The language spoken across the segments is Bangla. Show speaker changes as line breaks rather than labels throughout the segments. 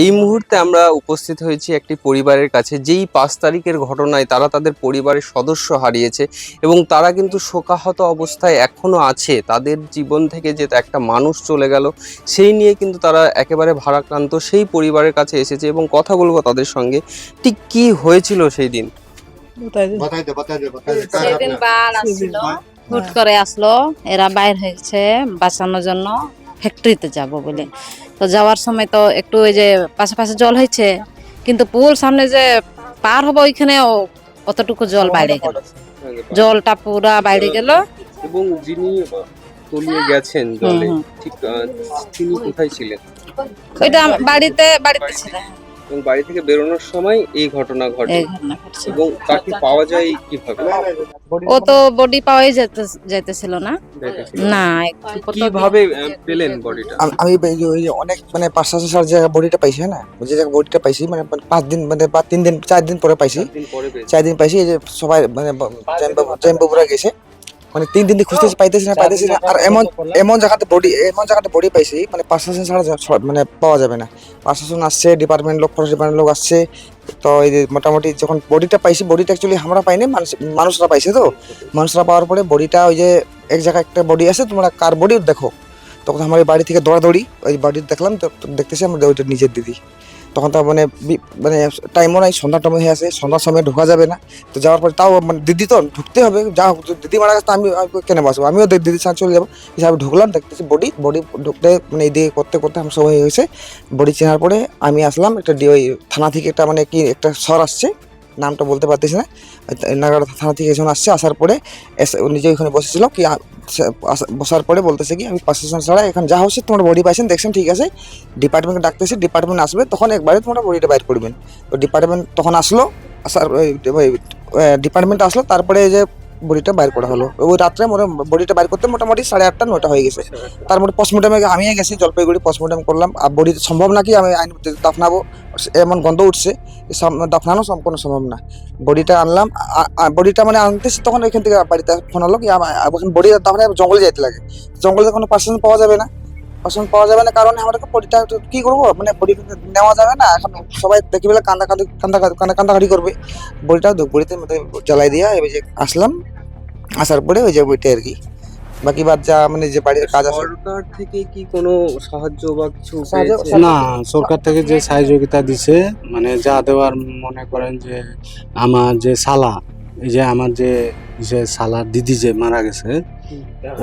এই মুহূর্তে আমরা উপস্থিত হয়েছি একটি পরিবারের কাছে যেই পাঁচ তারিখের ঘটনায় তারা তাদের পরিবারের সদস্য হারিয়েছে এবং তারা কিন্তু শোকাহত অবস্থায় এখনও আছে। তাদের জীবন থেকে যে একটা মানুষ চলে গেল সেই নিয়ে কিন্তু তারা একেবারে ভারাক্রান্ত সেই পরিবারের কাছে এসেছে এবং কথা বলব তাদের সঙ্গে। ঠিক কি হয়েছিল সেই দিন?
হুট করে আসলো এরা বাইর হয়েছে বাঁচানোর জন্য। ফ্যাক্টরিতে যাব বলে। তো যাওয়ার সময় তো একটু ওই যে পাশে পাশে জল হয়েছে কিন্তু পুল সামনে যে পার হব ওইখানে অতটুকু জল বাইরে গেল। জলটা পুরা বাইরে গেল।
এবং যিনি তলিয়ে গেছেন জলে ঠিক তিনি কোথায় ছিলেন?
ওইটা বাড়িতে বাড়িতে ছিল
এবং বাড়ি থেকে বেরোনোর সময় এই ঘটনা ঘটে।
এই ঘটনা ঘটছে।
এবং তাকে পাওয়া যায় কীভাবে?
ও তো বডি পাওয়াই যেতে যাইতেছিল না? না একটু তো-
কীভাবে আহ, পেলেন বডিটা
আম- আমি এই যে- ওই যে অনেক মানে পাঁচ সাত সাত জায়গায় বডিটা পাইছি হ্যাঁ না? যে জায়গায় বডিটা পাইছি মানে পাঁচ দিন মানে পাঁচ তিন দিন চার দিন পরে পাইছি।
দিন পরে পেয়েছেন।
চার দিন পাইছি এই যে সবাই মানে চ্যাম্বাবুরা গেছে। মানে তিন দিন দিয়ে খুঁজতেছি পাইতেছি না পাইতেছি না। আর এমন এমন জায়গাতে বডি এমন জায়গাতে বডি পাইছি মানে প্রশাসন ছাড়া মানে পাওয়া যাবে না। প্রশাসন আসছে ডিপার্টমেন্ট লোক ফরেস্ট ডিপার্টমেন্ট লোক আসছে। তো এই যে মোটামুটি যখন বডিটা পাইছি বডিটা অ্যাকচুয়ালি আমরা পাইনি মানুষ মানুষরা পাইছে তো। মানুষরা পাওয়ার পরে বডিটা ওই যে এক জায়গায় একটা বডি আছে তোমরা কার বডি দেখো। তখন আমার বাড়ি থেকে দৌড়াদৌড়ি ওই বাড়ি দেখলাম তো তো দেখতেছি আমার ওইটা নিজের দিদি। তখন তো মানে মানে টাইমও নাই সন্ধ্যা টাইম হয়ে আসে সন্ধ্যার সময় ঢোকা যাবে না। তো যাওয়ার পরে তাও মানে দিদি তো ঢুকতে হবে, যা দিদি মারা গেছে আমি কেন বসবো আমিও দিদির সাথে চলে যাব। হিসাবে ঢুকলাম, দেখতেছি বডি বডি ঢুকতে মানে এদিকে করতে করতে আমার হয়ে গেছে। বডি চেনার পরে আমি আসলাম, একটা ওই থানা থেকে একটা মানে কি একটা সর আসছে, নামটা বলতে পারতেছি না। নাগাড়া থানা থেকে একজন আসছে, আসার পরে এসে- নিজে ওইখানে বসেছিল, কি বসার পরে বলতেছে কি, আমি প্রশাসন ছাড়া এখন যা হচ্ছে তোমার বডি পাইছেন, দেখছেন ঠিক আছে। ডিপার্টমেন্ট ডাকতেছি ডিপার্টমেন্ট আসবে, তখন একবারে তোমরা বডিটা বাইর করবেন। তো ডিপার্টমেন্ট তখন আসলো, আসার ডিপার্টমেন্ট আসলো, তারপরে যে বডিটা বাইর করা হলো। ওই রাত্রে বডিটা বাইর করতে মোটামুটি সাড়ে আটটা, নটা হয়ে গেছে। তার মধ্যে পোস্টমর্টমে আমি গেছি, জলপাইগুড়ি পোস্টমর্টম করলাম। আর বডি সম্ভব নাকি আমি আইন দাফনাবো? এমন গন্ধ উঠছে দাফনানো সম্পূর্ণ সম্ভব না। বডিটা আনলাম বডিটা মানে আনতেছি তখন এখান থেকে বাড়িতে ফোন হলো কি বডি দাফনে জঙ্গলে যাইতে লাগে। জঙ্গলে কোনো পার্সেন্ট পাওয়া যাবে না। পার্সন পাওয়া যাবে না কারণে আমরা বডিটা কি করব? মানে বডি নেওয়া যাবে না এখন সবাই দেখি বেলা কান্দা কাঁদি কান্দা কান্দা কান্দাকাটি করবে। বডিটা বডিতে মধ্যে জ্বালাই দিয়া এবার যে আসলাম আসার পরে ওই যে বইটা আর কি। বাকি বাদ যা মানে যে বাড়ির কাজ আছে।
সরকার থেকে কি কোনো সাহায্য বা কিছু
না সরকার থেকে যে সহযোগিতা দিছে মানে যা দেওয়ার মনে করেন যে আমার যে শালা এই যে আমার যে যে শালার দিদি যে মারা গেছে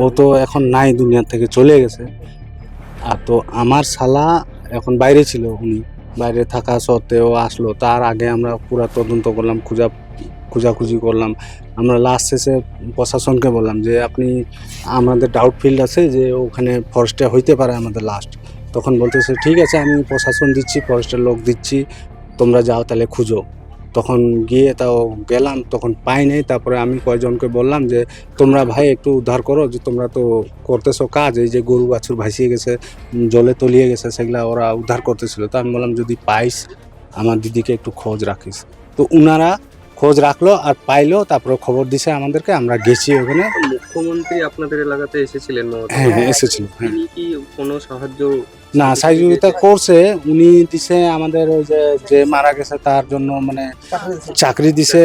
ও তো এখন নাই দুনিয়া থেকে চলে গেছে। আর তো আমার শালা এখন বাইরে ছিল উনি। বাইরে থাকা সত্ত্বেও আসলো। তার আগে আমরা পুরা তদন্ত করলাম, খুঁজা খোঁজাখুঁজি করলাম। আমরা লাস্ট শেষে প্রশাসনকে বললাম যে, আপনি, আমাদের ডাউট ফিল্ড আছে যে, ওখানে ফরেস্টে হইতে পারে আমাদের লাস্ট তখন বলতেছে, ঠিক আছে, আমি প্রশাসন দিচ্ছি ফরেস্টের লোক দিচ্ছি। তোমরা যাও, তাহলে খুঁজো। তখন গিয়ে তাও গেলাম, তখন পাই নাই। তারপরে আমি কয়জনকে বললাম যে, তোমরা ভাই একটু উদ্ধার করো, যে তোমরা তো করতেছো কাজ, এই যে গরু, বাছুর ভাসিয়ে গেছে জলে তলিয়ে গেছে, সেগুলা ওরা উদ্ধার করতেছিল। তা আমি বললাম, যদি পাইস, আমার দিদিকে একটু খোঁজ রাখিস। তো উনারা খোঁজ রাখল আর পাইলো তারপরে খবর দিছে আমাদেরকে আমরা গেছি ওখানে।
মুখ্যমন্ত্রী আপনাদের এলাকাতে এসেছিলেন
হ্যাঁ হ্যাঁ এসেছিল হ্যাঁ।
তিনি কি কোনো সাহায্য
না সহযোগিতা করছে উনি দিছে আমাদের ওই যে যে মারা গেছে তার জন্য মানে চাকরি দিছে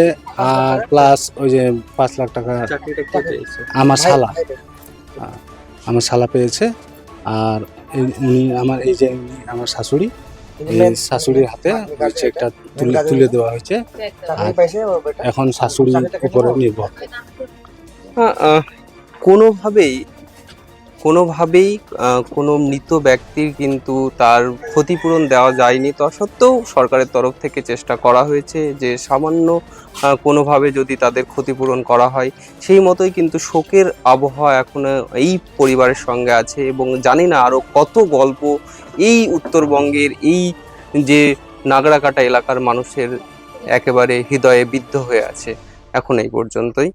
আর প্লাস ওই যে পাঁচ লাখ টাকা আমার শালা। আমার শালা পেয়েছে আর উনি আমার এই যে আমার শাশুড়ি এই শাশুড়ির হাতে হয়েছে একটা তুলে তুলে দেওয়া হয়েছে। এখন শাশুড়ির উপরে নির্ভর
কোনোভাবেই কোনোভাবেই কোনো মৃত ব্যক্তির কিন্তু তার ক্ষতিপূরণ দেওয়া যায়নি। তা সত্ত্বেও সরকারের তরফ থেকে চেষ্টা করা হয়েছে যে সামান্য কোনোভাবে যদি তাদের ক্ষতিপূরণ করা হয়, সেই মতোই কিন্তু শোকের আবহাওয়া এখনও এই পরিবারের সঙ্গে আছে এবং জানি না আরও কত গল্প এই উত্তরবঙ্গের এই যে নাগরাকাটা এলাকার মানুষের একেবারে হৃদয়ে বিদ্ধ হয়ে আছে। এখন এই পর্যন্তই।